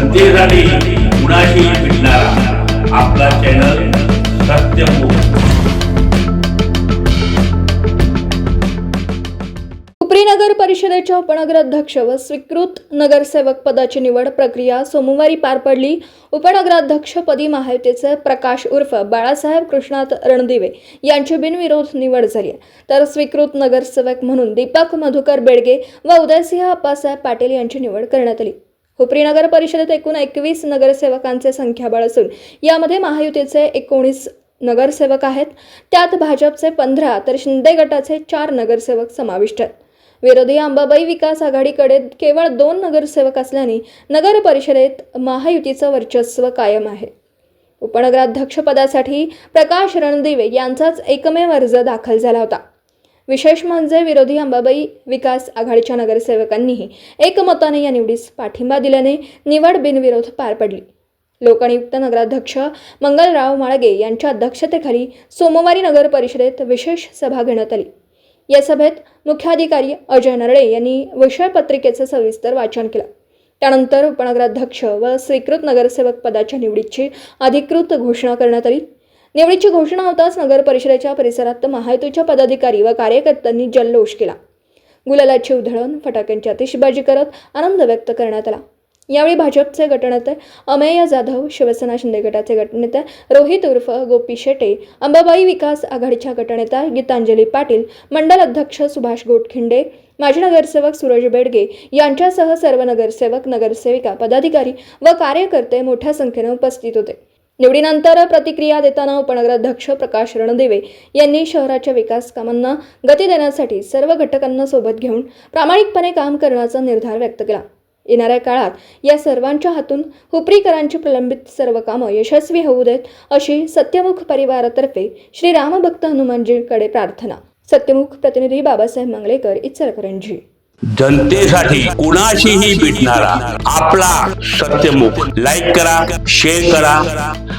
जनतेसाठी कुणाशी भेटणारा आपला चॅनल सत्यमुख नगर परिषदेच्या उपनगराध्यक्ष व स्वीकृत नगरसेवक पदाची निवड प्रक्रिया सोमवारी पार पडली. उपनगराध्यक्षपदी महायुतीचे प्रकाश उर्फ बाळासाहेब कृष्णात रणदिवे यांची बिनविरोध निवड झाली. तर स्वीकृत नगरसेवक म्हणून दीपक मधुकर बेडगे व उदयसिंह अप्पासाहेब पाटील यांची निवड करण्यात आली. हुपरी नगर परिषदेत एकूण एकवीस नगरसेवकांचे संख्याबळ असून यामध्ये महायुतीचे एकोणीस नगरसेवक आहेत. त्यात भाजपचे पंधरा तर शिंदे गटाचे चार नगरसेवक समाविष्ट आहेत. विरोधी अंबाबाई विकास आघाडीकडे केवळ दोन नगरसेवक असल्याने नगर परिषदेत महायुतीचं वर्चस्व कायम आहे. उपनगराध्यक्षपदासाठी प्रकाश रणदिवे यांचाच एकमेव अर्ज दाखल झाला होता. विशेष म्हणजे विरोधी अंबाबाई विकास आघाडीच्या नगरसेवकांनीही एकमताने या निवडीस पाठिंबा दिल्याने निवड बिनविरोध पार पडली. लोकनियुक्त नगराध्यक्ष मंगलराव माळगे यांच्या अध्यक्षतेखाली सोमवारी नगर परिषदेत विशेष सभा घेण्यात आली. या सभेत मुख्याधिकारी अजय नरळे यांनी विषयपत्रिकेचं सविस्तर वाचन केलं. त्यानंतर उपनगराध्यक्ष व स्वीकृत नगरसेवक पदाच्या निवडीची अधिकृत घोषणा करण्यात आली. निवडीची घोषणा होताच नगर परिषदेच्या परिसरात महायुतीच्या पदाधिकारी व कार्यकर्त्यांनी जल्लोष केला. गुलालाची उधळण फटाक्यांची आतिषबाजी करत आनंद व्यक्त करण्यात आला. यावेळी भाजपचे गटनेते अमेय जाधव शिवसेना शिंदे गटाचे गटनेते रोहित उर्फ गोपी शेटे अंबाबाई विकास आघाडीच्या गटनेत्या गीतांजली पाटील मंडल अध्यक्ष सुभाष गोटखिंडे माजी नगरसेवक सूरज बेडगे यांच्यासह सर्व नगरसेवक नगरसेविका पदाधिकारी व कार्यकर्ते मोठ्या संख्येने उपस्थित होते. निवडीनंतर प्रतिक्रिया देताना उपनगराध्यक्ष प्रकाश रणदिवे यांनी शहराच्या विकास कामांना गती देण्यासाठी सर्व घटकांना सोबत घेऊन प्रामाणिकपणे काम करण्याचा निर्धार व्यक्त केला. येणाऱ्या काळात या सर्वांच्या हातून हुपरीकरांची प्रलंबित सर्व कामं यशस्वी होऊ देत अशी सत्यमुख परिवारातर्फे श्री रामभक्त हनुमानजीकडे प्रार्थना. सत्यमुख प्रतिनिधी बाबासाहेब मंगलेकर इचलकरंजी. जनतेसाठी कुणाशीही भेटणारा आपला सत्यमुख. लाईक करा शेअर करा